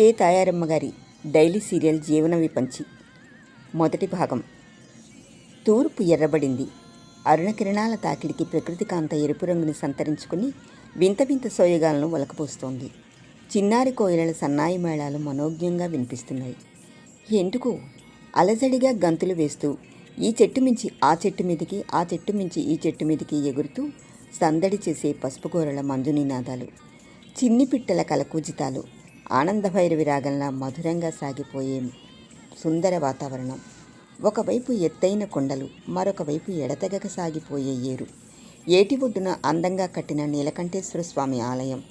K Tayaramma గారి daily serial జీవన విపంచి. మొదటి భాగం. తూర్పు ఎర్రబడింది. అరుణకిరణాల తాకిడికి ప్రకృతి కాంత ఎరుపు రంగుని సంతరించుకుని వింత వింత సోయగాలను వలకపోస్తోంది. చిన్నారి కోయిలల సన్నాయి మేళాలు మనోజ్ఞంగా వినిపిస్తున్నాయి. ఎందుకు? అలజడిగా గంతులు వేస్తూ ఈ చెట్టు మించి ఆ చెట్టు మీదకి ఆ చెట్టు మించి ఈ చెట్టు మీదకి ఎగురుతూ సందడి చేసే పసుపు కూరల మంజునినాదాలు చిన్ని పిట్టల కలకూజితాలు ఆనందభైరవి రాగంలా మధురంగా సాగిపోయే సుందర వాతావరణం. ఒకవైపు ఎత్తైన కొండలు మరొక వైపు ఎడతెగక సాగిపోయే ఏరు. ఏటి ఒడ్డున అందంగా కట్టిన నీలకంఠేశ్వర స్వామి ఆలయం.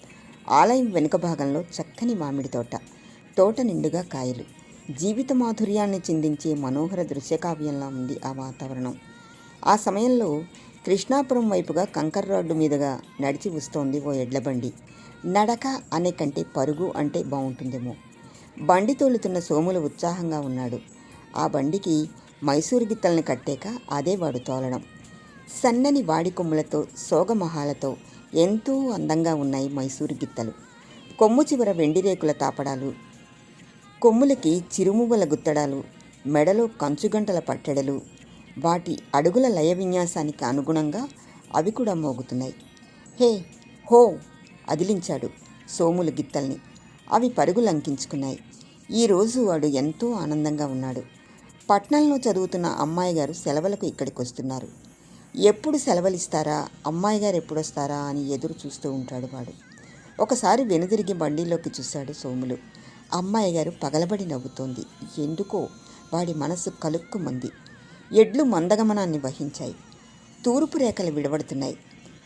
ఆలయం వెనుక భాగంలో చక్కని మామిడి తోట తోట నిండుగా కాయలు. జీవిత మాధుర్యాన్ని చిందించే మనోహర దృశ్యకావ్యంలా ఉంది ఆ వాతావరణం. ఆ సమయంలో కృష్ణాపురం వైపుగా కంకర్ రోడ్డు మీదుగా నడిచి వస్తోంది ఓ ఎడ్లబండి నడక అనే కంటే పరుగు అంటే బాగుంటుందేమో. బండి తోలుతున్న సోములు ఉత్సాహంగా ఉన్నాడు. ఆ బండికి మైసూరు గిత్తల్ని కట్టాక అదే వాడు తోలడం. సన్నని వాడి కొమ్ములతో సోగమొహాలతో ఎంతో అందంగా ఉన్నాయి మైసూరు గిత్తలు. కొమ్ము చివర వెండి రేకుల తాపడాలు కొమ్ములకి చిరుమువ్వల గుత్తడాలు మెడలో కంచుగంటల పట్టెడలు వాటి అడుగుల లయ విన్యాసానికి అనుగుణంగా అవి కూడా మోగుతున్నాయి. హే హో అదిలించాడు సోముల గిత్తల్ని. అవి పరుగు లంకించుకున్నాయి ఈరోజు వాడు ఎంతో ఆనందంగా ఉన్నాడు. పట్నంలో చదువుతున్న అమ్మాయి గారు సెలవులకు ఇక్కడికి వస్తున్నారు ఎప్పుడు సెలవులిస్తారా? అమ్మాయి గారు ఎప్పుడొస్తారా? అని ఎదురు చూస్తూ ఉంటాడు వాడు. ఒకసారి వెనుదిరిగి బండిలోకి చూశాడు సోములు. అమ్మాయి గారు పగలబడి నవ్వుతోంది. ఎందుకో? వాడి మనసు కలుక్కుమంది. ఎడ్లు మందగమనాన్ని వహించాయి. తూర్పు రేఖలు విడబడుతున్నాయి.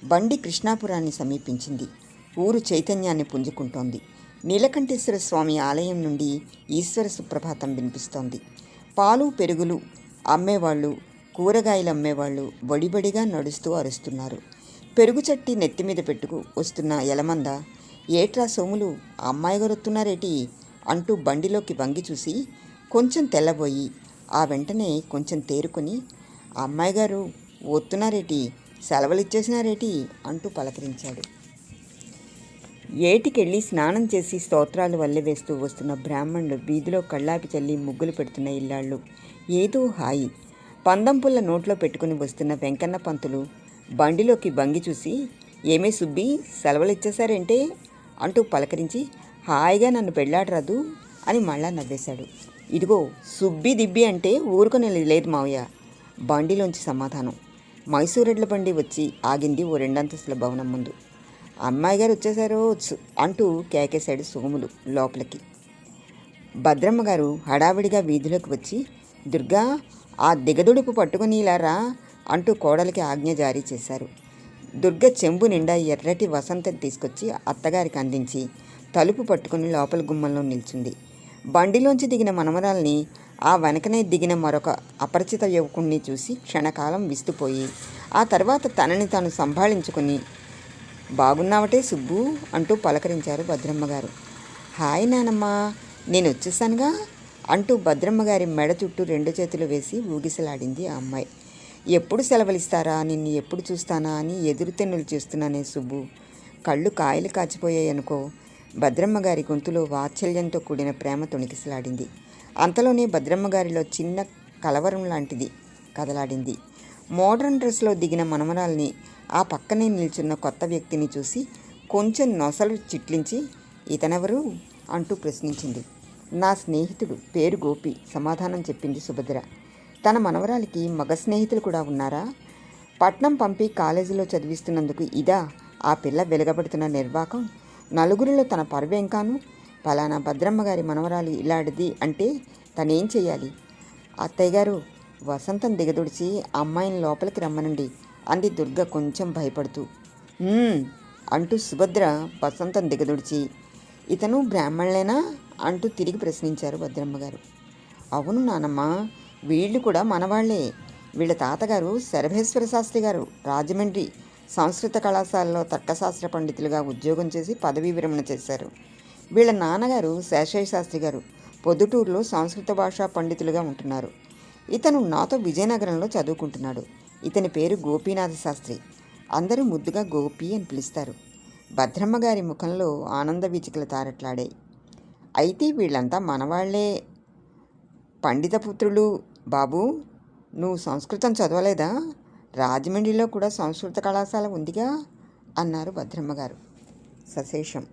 బండి కృష్ణాపురాన్ని సమీపించింది. ఊరు చైతన్యాన్ని పుంజుకుంటోంది. నీలకంఠేశ్వర స్వామి ఆలయం నుండి ఈశ్వర సుప్రభాతం వినిపిస్తోంది. పాలు పెరుగులు అమ్మేవాళ్ళు కూరగాయలు అమ్మేవాళ్ళు వడిబడిగా నడుస్తూ అరుస్తున్నారు. పెరుగు చట్టి నెత్తి మీద పెట్టుకు వస్తున్న ఎలమంద ఏట్రా సోములు అమ్మాయి గారు అంటూ బండిలోకి వంగి చూసి కొంచెం తెల్లబోయి ఆ వెంటనే కొంచెం తేరుకొని అమ్మాయి గారు వస్తున్నారేటి సెలవులు ఇచ్చేసినారేటి అంటూ పలకరించాడు. ఏటికెళ్ళి స్నానం చేసి స్తోత్రాలు వల్లెవేస్తూ వస్తున్న బ్రాహ్మణులు వీధిలో కళ్ళాపి చల్లి ముగ్గులు పెడుతున్న ఇల్లాళ్ళు. ఏదో హాయి. పందంపుల్ల నోట్లో పెట్టుకుని వస్తున్న వెంకన్న పంతులు బండిలోకి వంగి చూసి ఏమే సుబ్బి సెలవులు ఇచ్చేశారేంటే? అంటూ పలకరించి హాయిగా నన్ను పెళ్ళాడరాదు అని మళ్ళా నవ్వేశాడు. ఇదిగో సుబ్బి దిబ్బి అంటే ఊరుకొని లేదు మావయ్య బండిలోంచి సమాధానం. మైసూరెడ్ల బండి వచ్చి ఆగింది ఓ రెండంతస్తుల భవనం ముందు. అమ్మాయి గారు వచ్చేసారో అంటూ కేకేశాడు సోములు లోపలికి. భద్రమ్మ గారు హడావిడిగా వీధిలోకి వచ్చి దుర్గా ఆ దిగదుడుపు పట్టుకుని అంటూ కోడలికి ఆజ్ఞ జారీ చేశారు. దుర్గ చెంబు నిండా ఎర్రటి వసంతం తీసుకొచ్చి అత్తగారికి అందించి తలుపు పట్టుకుని లోపల గుమ్మంలో నిల్చుంది. బండిలోంచి దిగిన మనమరాల్ని ఆ వెనకనే దిగిన మరొక అపరిచిత యువకుణ్ణి చూసి క్షణకాలం విస్తుపోయి ఆ తర్వాత తనని తాను సంభాళించుకుని బాగున్నావటే సుబ్బు అంటూ పలకరించారు భద్రమ్మ గారు. హాయ్ నానమ్మ నేను వచ్చేసానుగా అంటూ భద్రమ్మ గారి మెడ చుట్టూ రెండు చేతులు వేసి ఊగిసలాడింది ఆ అమ్మాయి. ఎప్పుడు సెలవులిస్తారా? నిన్ను ఎప్పుడు చూస్తానా అని ఎదురుతెన్నులు చేస్తున్నానే సుబ్బు. కళ్ళు కాయలు కాచిపోయాయి అనుకో. భద్రమ్మ గారి గొంతులో వాత్సల్యంతో కూడిన ప్రేమ తొణికిసలాడింది. అంతలోనే భద్రమ్మ గారిలో చిన్న కలవరం లాంటిది కదలాడింది. మోడర్న్ డ్రెస్లో దిగిన మనమరాల్ని ఆ పక్కనే నిల్చున్న కొత్త వ్యక్తిని చూసి కొంచెం నొసలు చిట్లించి ఇతనెవరు? అంటూ ప్రశ్నించింది. నా స్నేహితుడు పేరు గోపి సమాధానం చెప్పింది సుభద్ర. తన మనవరాలికి మగ స్నేహితులు కూడా ఉన్నారా? పట్నం పంపి కాలేజీలో చదివిస్తున్నందుకు ఇదా ఆ పిల్ల వెలుగబడుతున్న నిర్వాకం? నలుగురిలో తన పరువేం కాను? పలానా భద్రమ్మ గారి మనవరాలు ఇలాంటిది అంటే తనేం చేయాలి అత్తయ్య గారు వసంతం దిగదుడిచి అమ్మాయిని లోపలికి రమ్మనండి. అంది దుర్గ కొంచెం భయపడుతూ. అంటూ సుభద్ర వసంతం దిగదుడిచి. ఇతను బ్రాహ్మణులేనా? అంటూ తిరిగి ప్రశ్నించారు భద్రమ్మ గారు అవును నానమ్మ వీళ్ళు కూడా మనవాళ్ళే. వీళ్ళ తాతగారు శరభేశ్వర శాస్త్రి గారు. రాజమండ్రి సంస్కృత కళాశాలలో తర్కశాస్త్ర పండితులుగా ఉద్యోగం చేసి పదవీ విరమణ చేశారు. వీళ్ళ నాన్నగారు శేషయ్య శాస్త్రి గారు. పొద్దుటూరులో సంస్కృత భాషా పండితులుగా ఉంటున్నారు. ఇతను నాతో విజయనగరంలో చదువుకుంటున్నాడు. ఇతని పేరు గోపీనాథ శాస్త్రి. అందరూ ముద్దుగా గోపి అని పిలుస్తారు. భద్రమ్మ గారి ముఖంలో ఆనంద వీచికలు తారట్లాడాయి. అయితే వీళ్ళంతా మనవాళ్ళే. పండిత పుత్రులు. బాబు నువ్వు సంస్కృతం చదవలేదా? రాజమండ్రిలో కూడా సంస్కృత కళాశాల ఉందిగా? అన్నారు భద్రమ్మ గారు. సశేషం.